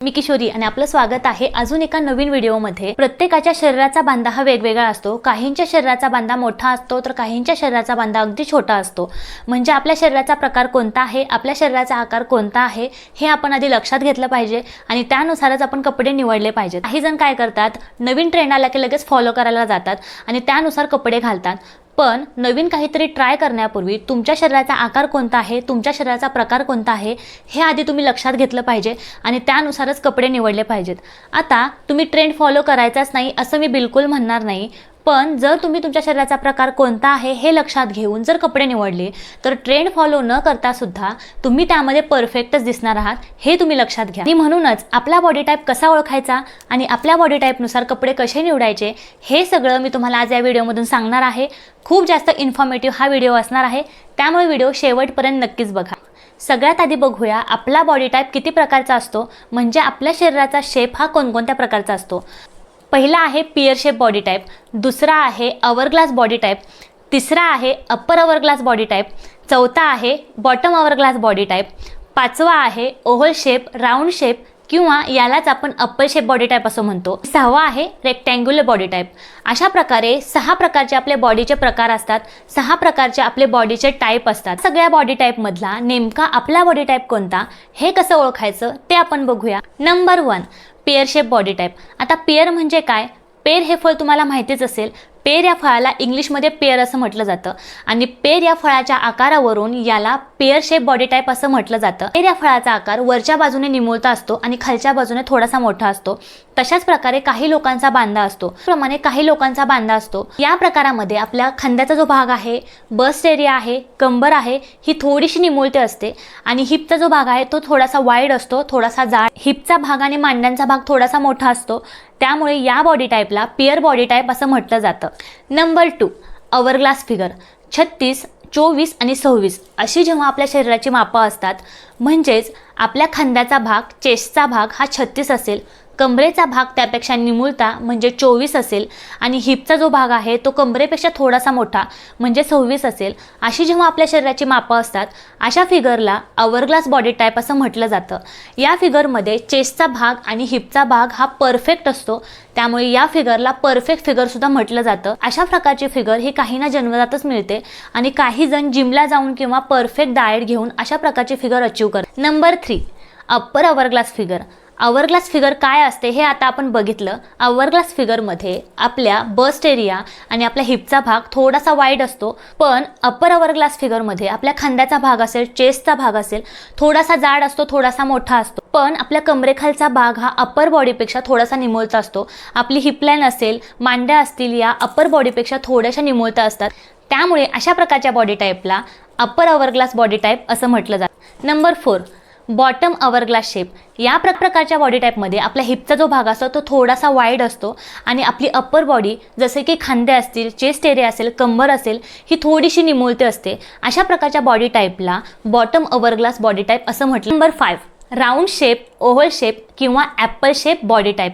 मी किशोरी आणि आपलं स्वागत आहे अजून एका नवीन व्हिडिओमध्ये. प्रत्येकाच्या शरीराचा बांधा हा वेगवेगळा असतो. काहींच्या शरीराचा बांधा मोठा असतो तर काहींच्या शरीराचा बांधा अगदी छोटा असतो. म्हणजे आपल्या शरीराचा प्रकार कोणता आहे? आपल्या शरीराचा आकार कोणता आहे? हे आपण आधी लक्षात घेतलं पाहिजे आणि त्यानुसारच आपण कपडे निवडले पाहिजेत. काही जण काय करतात? नवीन ट्रेंड आला की लगेच फॉलो करायला जातात आणि त्यानुसार कपडे घालतात. पण नवीन काहीतरी ट्राय करण्यापूर्वी तुमच्या शरीराचा आकार कोणता आहे? तुमच्या शरीराचा प्रकार कोणता आहे? हे आधी तुम्ही लक्षात घेतलं पाहिजे आणि त्यानुसारच कपडे निवडले पाहिजेत. आता तुम्ही ट्रेंड फॉलो करायचाच नाही असं मी बिलकुल म्हणणार नाही. पण जर तुम्ही तुमच्या शरीराचा प्रकार कोणता आहे हे लक्षात घेऊन जर कपडे निवडले तर ट्रेंड फॉलो न करता सुद्धा तुम्ही त्यामध्ये परफेक्टच दिसणार आहात हे तुम्ही लक्षात घ्या. आणि म्हणूनच आपला बॉडी टाईप कसा ओळखायचा आणि आपल्या बॉडी टाईपनुसार कपडे कसे निवडायचे हे सगळं मी तुम्हाला आज या व्हिडिओमधून सांगणार आहे. खूप जास्त इन्फॉर्मेटिव्ह हा व्हिडिओ असणार आहे त्यामुळे व्हिडिओ शेवटपर्यंत नक्कीच बघा. सगळ्यात आधी बघूया आपला बॉडी टाईप किती प्रकारचा असतो म्हणजे आपल्या शरीराचा शेप हा कोणकोणत्या प्रकारचा असतो. पहिला आहे पियर शेप बॉडी टाईप दुसरा आहे अवरग्लास बॉडी टाईप तिसरा आहे अप्पर अवरग्लास बॉडी टाईप चौथा आहे बॉटम अवरग्लास बॉडी टाईप पाचवा आहे ओव्हल शेप राऊंड शेप किंवा यालाच आपण अप्पर शेप बॉडी टाईप असं म्हणतो. सहावा आहे रेक्टँग्युलर बॉडी टाईप अशा प्रकारे सहा प्रकारचे आपले बॉडीचे प्रकार असतात सहा प्रकारचे आपले बॉडीचे टाईप असतात. सगळ्या बॉडी टाईपमधला नेमका आपला बॉडी टाईप कोणता हे कसं ओळखायचं ते आपण बघूया. Number one pear shape body type आता पेअर म्हणजे काय? पेर हे फळ तुम्हाला माहितीच असेल. पेर या फळाला इंग्लिशमध्ये पेअर असं म्हटलं जातं. आणि पेर या फळाच्या आकारावरून याला पेअर शेप बॉडी टाईप असं म्हटलं जातं. पेर या फळाचा आकार वरच्या बाजूने निमुळता असतो आणि खालच्या बाजूने थोडासा मोठा असतो. तशाच प्रकारे काही लोकांचा बांधा असतो. प्रमाणे काही लोकांचा बांधा असतो. या प्रकारामध्ये आपल्या खांद्याचा जो भाग आहे बस्ट एरिया आहे कंबर आहे ही थोडीशी निमुळते असते. आणि हिपचा जो भाग आहे तो थोडासा वाईड असतो थोडासा जाड. हिपचा भाग आणि मांड्यांचा भाग थोडासा मोठा असतो. त्यामुळे या बॉडी टाईपला पिअर बॉडी टाईप असं म्हटलं जातं. नंबर टू अवरग्लास फिगर छत्तीस चोवीस आणि सव्वीस अशी जेव्हा आपल्या शरीराची मापं असतात म्हणजेच आपल्या खांद्याचा भाग चेस्टचा भाग हा छत्तीस असेल कंबरेचा भाग त्यापेक्षा निमुळता म्हणजे चोवीस असेल आणि हिपचा जो भाग आहे तो कंबरेपेक्षा थोडासा मोठा म्हणजे सव्वीस असेल अशी जेव्हा आपल्या शरीराची मापं असतात अशा फिगरला अवरग्लास बॉडी टाईप असं म्हटलं जातं. या फिगरमध्ये चेस्टचा भाग आणि हिपचा भाग हा परफेक्ट असतो त्यामुळे या फिगरला परफेक्ट फिगरसुद्धा म्हटलं जातं. अशा प्रकारची फिगर ही काहींना जन्मजातच मिळते आणि काही जण जिमला जाऊन किंवा परफेक्ट डाएट घेऊन अशा प्रकारची फिगर अचीव करतात. Number three upper hourglass figure hourglass figure काय असते हे आता आपण बघितलं. आवरग्लास फिगरमध्ये आपल्या बस्ट एरिया आणि आपल्या हिपचा भाग थोडासा वाईड असतो. पण अप्पर अवरग्लास फिगरमध्ये आपल्या खांद्याचा भाग असेल चेस्टचा भाग असेल थोडासा जाड असतो थोडासा मोठा असतो. पण आपल्या कमरेखालचा भाग हा अप्पर बॉडीपेक्षा थोडासा निमुळता असतो. आपली हिपलाईन असेल मांड्या असतील या अप्पर बॉडीपेक्षा थोड्याशा निमुळता असतात. त्यामुळे अशा प्रकारच्या बॉडी टाईपला अप्पर अवरग्लास बॉडी टाईप असं म्हटलं जातं. Number four bottom hourglass shape. या प्र प्रकारच्या बॉडी टाईपमध्ये आपल्या हिपचा जो भाग असतो तो थोडासा वाईड असतो आणि आपली अप्पर बॉडी जसे की खांदे असतील चेस्ट एरिया असेल कंबर असेल ही थोडीशी निमुळते असते. अशा प्रकारच्या बॉडी टाईपला बॉटम अवरग्लास बॉडी टाईप असं म्हटलं number five round shape oval shape किंवा ॲपल शेप बॉडी टाईप.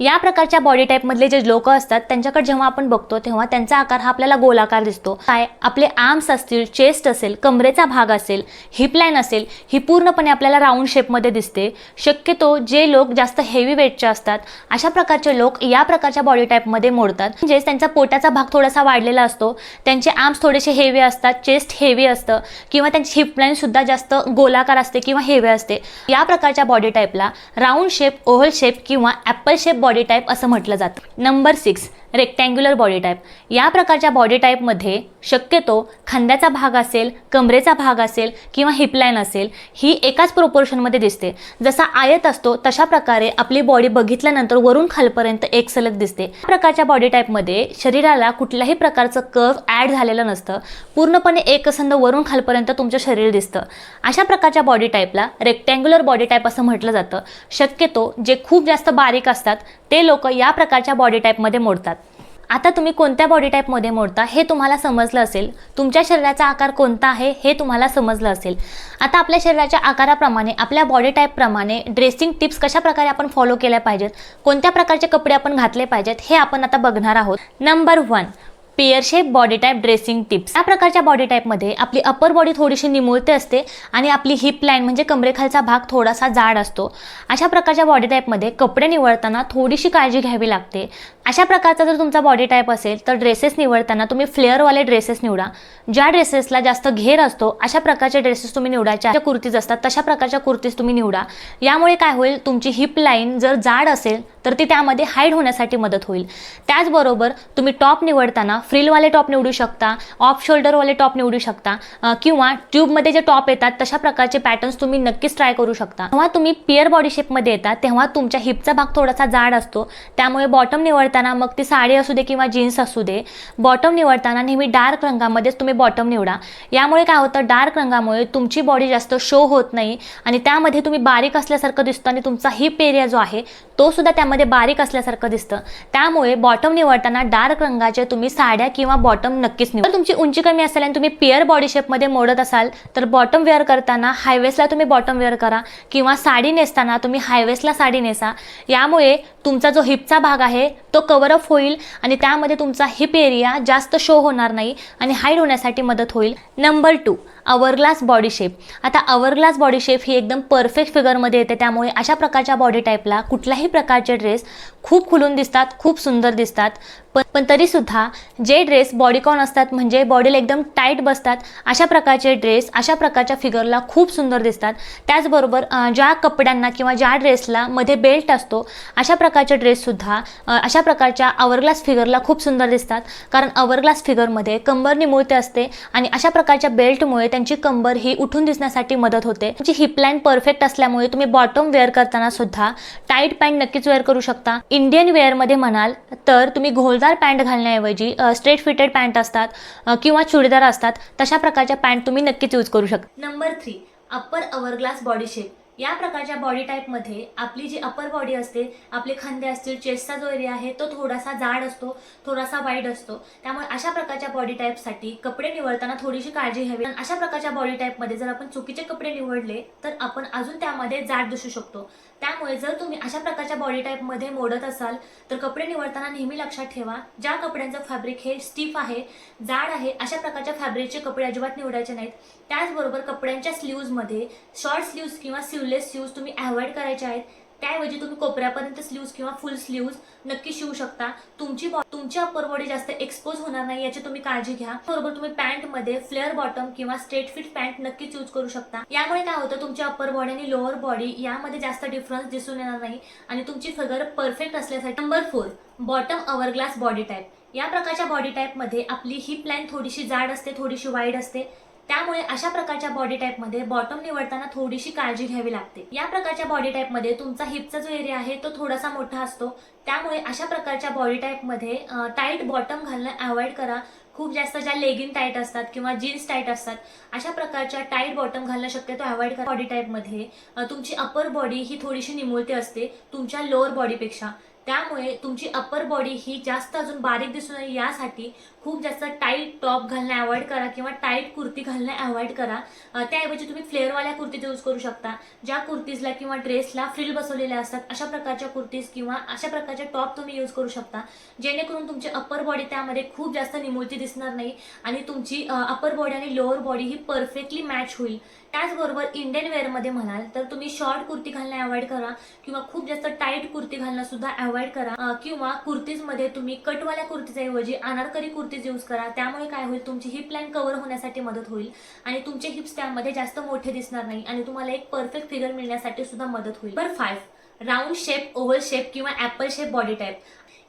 या प्रकारच्या बॉडी टाईपमधले जे लोक असतात त्यांच्याकडे जेव्हा आपण बघतो तेव्हा त्यांचा आकार हा आपल्याला गोलाकार दिसतो. काय? आपले आर्म्स असतील चेस्ट असेल कमरेचा भाग असेल हिपलाईन असेल ही पूर्णपणे आपल्याला राऊंड शेपमध्ये दिसते. शक्यतो जे लोक जास्त हेवी वेटचे असतात अशा प्रकारचे लोक या प्रकारच्या बॉडी टाईपमध्ये मोडतात. म्हणजेच त्यांचा पोटाचा भाग थोडासा वाढलेला असतो त्यांचे आर्म्स थोडेसे हेवी असतात चेस्ट हेवी असतं किंवा त्यांची हिपलाईन सुद्धा जास्त गोलाकार असते किंवा हेवी असते. या प्रकारच्या बॉडी टाईपला राऊंड शेप ओव्हल शेप किंवा ॲपल शेप बॉडी टाईप असं म्हटलं जातं. Number six rectangular body type या प्रकारच्या बॉडी टाईपमध्ये शक्यतो खांद्याचा भाग असेल कमरेचा भाग असेल किंवा हिपलाईन असेल ही एकाच प्रोपोर्शनमध्ये दिसते. जसा आयत असतो तशा प्रकारे आपली बॉडी बघितल्यानंतर वरून खालपर्यंत एक सलग दिसते. या प्रकारच्या बॉडी टाईपमध्ये शरीराला कुठल्याही प्रकारचं कर्व ॲड झालेलं नसतं. पूर्णपणे एकसंध वरून खालपर्यंत तुमचं शरीर दिसतं. अशा प्रकारच्या बॉडी टाईपला रेक्टँग्युलर बॉडी टाईप असं म्हटलं जातं. शक्यतो जे खूप जास्त बारीक असतात ते लोक या प्रकारच्या बॉडी टाईपमध्ये मोडतात. आता तुम्ही कोणत्या बॉडी टाईपमध्ये मोडता हे तुम्हाला समजलं असेल. तुमच्या शरीराचा आकार कोणता आहे हे तुम्हाला समजलं असेल. आता आपल्या शरीराच्या आकाराप्रमाणे आपल्या बॉडी टाईपप्रमाणे ड्रेसिंग टिप्स कशाप्रकारे आपण फॉलो केल्या पाहिजेत? कोणत्या प्रकारचे कपडे आपण घातले पाहिजेत हे आपण आता बघणार आहोत. Number one pear shape body type dressing tips या प्रकारच्या बॉडी टाईपमध्ये आपली अपर बॉडी थोडीशी निमुळते असते आणि आपली हिप लाईन म्हणजे कमरेखालचा भाग थोडासा जाड असतो. अशा प्रकारच्या बॉडी टाईपमध्ये कपडे निवडताना थोडीशी काळजी घ्यावी लागते. अशा प्रकारचा जर तुमचा बॉडी टाईप असेल तर ड्रेसेस निवडताना तुम्ही फ्लेअरवाले ड्रेसेस निवडा. ज्या ड्रेसेसला जास्त घेर असतो अशा प्रकारचे ड्रेसेस तुम्ही निवडायच्या ज्या कुर्तीज असतात तशा प्रकारच्या कुर्तीज तुम्ही निवडा. यामुळे काय होईल तुमची हिप लाईन जर जाड असेल तर ती त्यामध्ये हाईड होण्यासाठी मदत होईल. त्याचबरोबर तुम्ही टॉप निवडताना फ्रिलवाले टॉप निवडू शकता ऑफ शोल्डरवाले टॉप निवडू शकता किंवा ट्यूबमध्ये जे टॉप येतात तशा प्रकारचे पॅटर्न्स तुम्ही नक्कीच ट्राय करू शकता. तेव्हा तुम्ही पिअर बॉडी शेपमध्ये येतात तेव्हा तुमच्या हिपचा भाग थोडासा जाड असतो. त्यामुळे बॉटम निवडताना मग ती साडी असू दे किंवा जीन्स असू दे बॉटम निवडताना नेहमी डार्क रंगामध्येच तुम्ही बॉटम निवडा. यामुळे काय होतं? डार्क रंगामुळे तुमची बॉडी जास्त शो होत नाही आणि त्यामध्ये तुम्ही बारीक असल्यासारखं दिसतं आणि तुमचा हिप एरिया जो आहे तो सुद्धा त्यामध्ये बारीक असल्यासारखं दिसतं. त्यामुळे बॉटम निवडताना डार्क रंगाचे तुम्ही साड्या किंवा बॉटम नक्कीच निवड. तुमची उंची कमी असेल आणि तुम्ही पिअर बॉडी शेपमध्ये मोडत असाल तर बॉटम वेअर करताना हायवेसला तुम्ही बॉटम वेअर करा किंवा साडी नेसताना तुम्ही हायवेसला साडी नेसा. यामुळे तुमचा जो हिपचा भाग आहे तो कवरअप होईल आणि त्यामध्ये तुमचा हिप एरिया जास्त शो होणार नाही आणि हाईड होण्यासाठी मदत होईल. Number two hourglass body shape आता अवरग्लास बॉडी शेप ही एकदम परफेक्ट फिगरमध्ये येते. त्यामुळे अशा प्रकारच्या बॉडी टाईपला कुठल्याही प्रकारचे ड्रेस खूप खुलून दिसतात खूप सुंदर दिसतात. पण पण तरीसुद्धा जे ड्रेस बॉडीकॉन असतात म्हणजे बॉडीला एकदम टाईट बसतात अशा प्रकारचे ड्रेस अशा प्रकारच्या फिगरला खूप सुंदर दिसतात. त्याचबरोबर ज्या कपड्यांना किंवा ज्या ड्रेसला मध्ये बेल्ट असतो अशा प्रकारचे ड्रेससुद्धा अशा प्रकारच्या अवरग्लास फिगरला खूप सुंदर दिसतात. कारण अवरग्लास फिगरमध्ये कंबर निमुळते असते आणि अशा प्रकारच्या बेल्टमुळे त्यांची कंबर ही उठून दिसण्यासाठी मदत होते. तुमची हिपलाईन परफेक्ट असल्यामुळे तुम्ही बॉटम वेअर करताना सुद्धा टाईट पॅन्ट नक्कीच वेअर करू शकता. इंडियन वेअरमध्ये म्हणाल तर तुम्ही घोलदार पॅन्ट घालण्याऐवजी स्ट्रेट फिटेड पॅन्ट असतात किंवा चुडीदार असतात तशा प्रकारच्या पॅन्ट तुम्ही नक्कीच यूज करू शकता. Number three upper hourglass body shape या प्रकारच्या बॉडी टाईपमध्ये आपली जी अपर बॉडी असते आपले खांदे असतील चेस्टचा जो एरिया आहे तो थोडासा जाड असतो थोडासा वाईड असतो. त्यामुळे अशा प्रकारच्या बॉडी टाईपसाठी कपडे निवडताना थोडीशी काळजी घ्यावी. अशा प्रकारच्या बॉडी टाईपमध्ये जर आपण चुकीचे कपडे निवडले तर आपण अजून त्यामध्ये जाड दिसू शकतो. त्यामुळे जर तुम्ही अशा प्रकारच्या बॉडी टाईपमध्ये मोडत असाल तर कपडे निवडताना नेहमी लक्षात ठेवा ज्या कपड्यांचं फॅब्रिक हे स्टीफ आहे जाड आहे अशा प्रकारच्या फॅब्रिकचे कपडे अजिबात निवडायचे नाहीत. त्याचबरोबर कपड्यांच्या स्लीव्जमध्ये शॉर्ट स्लीव्ज किंवा स्लीवलेस स्लीव्ज तुम्ही अवॉइड करायचे आहेत. त्याऐवजी तुम्ही कोपऱ्यापर्यंत स्लीव्ज किंवा फुल स्लीव्ज नक्की शिवू शकता. तुमची तुमच्या तुमची अप्पर बॉडी जास्त एक्सपोज होणार नाही याची तुम्ही काळजी घ्या. बरोबर तुम्ही पॅन्टमध्ये फ्लेअर बॉटम किंवा स्ट्रेट फिट पॅन्ट नक्कीच यूज करू शकता. यामुळे काय होतं तुमची अप्पर बॉडी आणि लोअर बॉडी यामध्ये जास्त डिफरन्स दिसून येणार नाही आणि तुमची figure perfect असल्यासाठी number four bottom hourglass body type या प्रकारच्या बॉडी टाईपमध्ये आपली हिप लाईन थोडीशी जाड असते थोडीशी वाईड असते. त्यामुळे अशा प्रकारच्या बॉडी टाईपमध्ये बॉटम निवडताना थोडीशी काळजी घ्यावी लागते. या प्रकारच्या बॉडी टाईपमध्ये तुमचा हिपचा जो एरिया आहे तो थोडासा मोठा असतो. त्यामुळे अशा प्रकारच्या बॉडी टाईपमध्ये टाईट बॉटम घालणं अवॉइड करा. खूप जास्त ज्या लेगिंग टाईट असतात किंवा जीन्स टाईट असतात अशा प्रकारच्या टाईट बॉटम घालणं शक्यतो अवॉइड करा. बॉडी टाईपमध्ये तुमची अपर बॉडी ही थोडीशी निमुळते असते तुमच्या लोअर बॉडीपेक्षा त्यामुळे तुमची अप्पर बॉडी ही जास्त अजून बारीक दिसू नये यासाठी खूप जास्त टाईट टॉप घालणं अवॉइड करा किंवा टाईट कुर्ती घालणं अवॉइड करा. त्याऐवजी तुम्ही फ्लेअरवाल्या कुर्तीज यूज करू शकता. ज्या कुर्तीजला किंवा ड्रेसला फ्रिल बसवलेल्या असतात अशा प्रकारच्या कुर्तीज किंवा अशा प्रकारचे टॉप तुम्ही यूज करू शकता. जेणेकरून तुमची अप्पर बॉडी त्यामध्ये खूप जास्त निमुळती दिसणार नाही आणि तुमची अप्पर बॉडी आणि लोअर बॉडी ही परफेक्टली मॅच होईल. त्याचबरोबर इंडियन वेअरमध्ये म्हणाल तर तुम्ही शॉर्ट कुर्ती घालणं अवॉइड करा किंवा खूप जास्त टाईट कुर्ती घालणं सुद्धा अवॉइड करा. किंवा कुर्तीज कुर्तीजमध्ये तुम्ही कटवाल्या कुर्तीच्याऐवजी अनारकरी कुर्तीज यूज करा. त्यामुळे काय होईल तुमची हिप लाईन कव्हर होण्यासाठी मदत होईल आणि तुमचे हिप्स त्यामध्ये जास्त मोठे दिसणार नाही आणि तुम्हाला एक परफेक्ट फिगर मिळण्यासाठी सुद्धा मदत होईल. बर five round shape oval shape किंवा ऍपल शेप बॉडी टाईप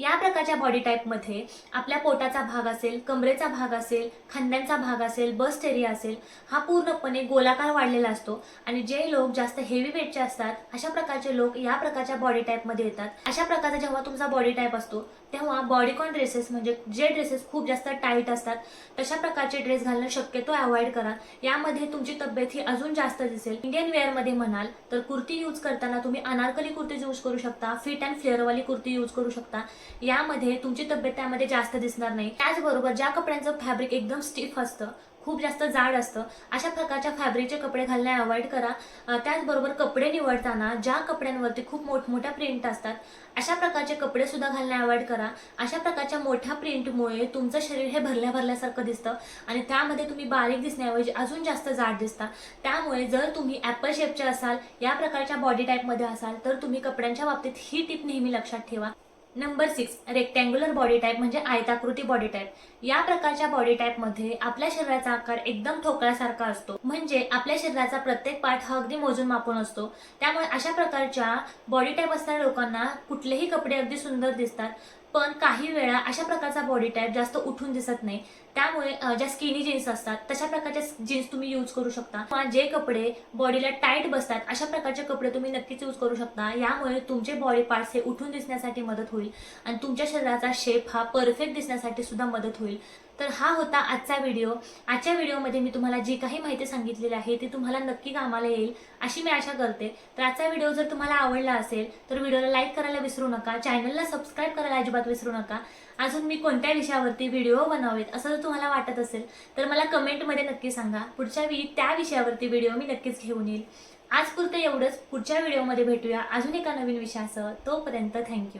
या प्रकारच्या बॉडी टाईपमध्ये आपल्या पोटाचा भाग असेल कमरेचा भाग असेल खांद्यांचा भाग असेल बस्ट एरिया असेल हा पूर्णपणे गोलाकार वाढलेला असतो. आणि जे लोक जास्त हेवी वेटचे असतात अशा प्रकारचे लोक या प्रकारच्या बॉडी टाईपमध्ये येतात. अशा प्रकारचा जेव्हा तुमचा बॉडी टाईप असतो तेव्हा बॉडीकॉन ड्रेसेस म्हणजे जे ड्रेसेस खूप जास्त टाईट असतात तशा प्रकारचे ड्रेस घालणं शक्यतो अवॉइड करा. यामध्ये तुमची तब्येत ही अजून जास्त दिसेल. इंडियन वेअरमध्ये म्हणाल तर कुर्ती यूज करताना तुम्ही अनारकली कुर्तीज यूज करू शकता फिट अँड फ्लेअरवाली कुर्ती यूज करू शकता. यामध्ये तुमची तब्येत त्यामध्ये जास्त दिसणार नाही. त्याचबरोबर ज्या कपड्यांचं फॅब्रिक एकदम स्टिफ असतं खूप जास्त जाड असतं अशा प्रकारच्या फॅब्रिकचे कपडे घालणे अवॉइड करा. त्याचबरोबर कपडे निवडताना ज्या कपड्यांवरती खूप मोठमोठ्या प्रिंट असतात अशा प्रकारचे कपडे सुद्धा घालणे अवॉइड करा. अशा प्रकारच्या मोठ्या प्रिंटमुळे तुमचं शरीर हे भरल्या भरल्यासारखं दिसतं आणि त्यामध्ये तुम्ही बारीक दिसण्याऐवजी अजून जास्त जाड दिसता. त्यामुळे जर तुम्ही ॲपल शेपचे असाल या प्रकारच्या बॉडी टाईपमध्ये असाल तर तुम्ही कपड्यांच्या बाबतीत ही टिप नेहमी लक्षात ठेवा. Number six rectangular body type म्हणजे आयताकृती बॉडी टाईप या प्रकारच्या बॉडी टाईपमध्ये आपल्या शरीराचा आकार एकदम ठोकळ्यासारखा असतो. म्हणजे आपल्या शरीराचा प्रत्येक पार्ट हा अगदी मोजून मापून असतो. त्यामुळे अशा प्रकारच्या बॉडी टाईप असणाऱ्या लोकांना कुठलेही कपडे अगदी सुंदर दिसतात. पण काही वेळा अशा प्रकारचा बॉडी टाईप जास्त उठून दिसत नाही. त्यामुळे ज्या स्किनी जीन्स असतात तशा प्रकारच्या जीन्स तुम्ही यूज करू शकता. किंवा जे कपडे बॉडीला टाईट बसतात अशा प्रकारचे कपडे तुम्ही नक्कीच यूज करू शकता. यामुळे तुमचे बॉडी पार्ट्स हे उठून दिसण्यासाठी मदत होईल. आणि तुमच्या शरीराचा शेप हा परफेक्ट दिसण्यासाठी सुद्धा मदत होईल. तर हा होता आजचा व्हिडिओ आजच्या व्हिडिओमध्ये मी तुम्हाला जी काही माहिती सांगितलेली आहे ती तुम्हाला नक्की कामाला येईल अशी मी आशा करते. तर आजचा व्हिडिओ जर तुम्हाला आवडला असेल तर व्हिडिओला लाईक करायला विसरू नका चॅनलला सबस्क्राईब करायला अजिबात विसरू नका. अजून मी कोणत्या विषयावरती व्हिडिओ बनावेत असं जर तुम्हाला वाटत असेल तर मला कमेंटमध्ये नक्की सांगा. पुढच्या वेळी त्या विषयावरती व्हिडिओ मी नक्कीच घेऊन येईल. आज पुरतं एवढंच. पुढच्या व्हिडिओमध्ये भेटूया. अजून एका नवीन विषयासह. तोपर्यंत थँक्यू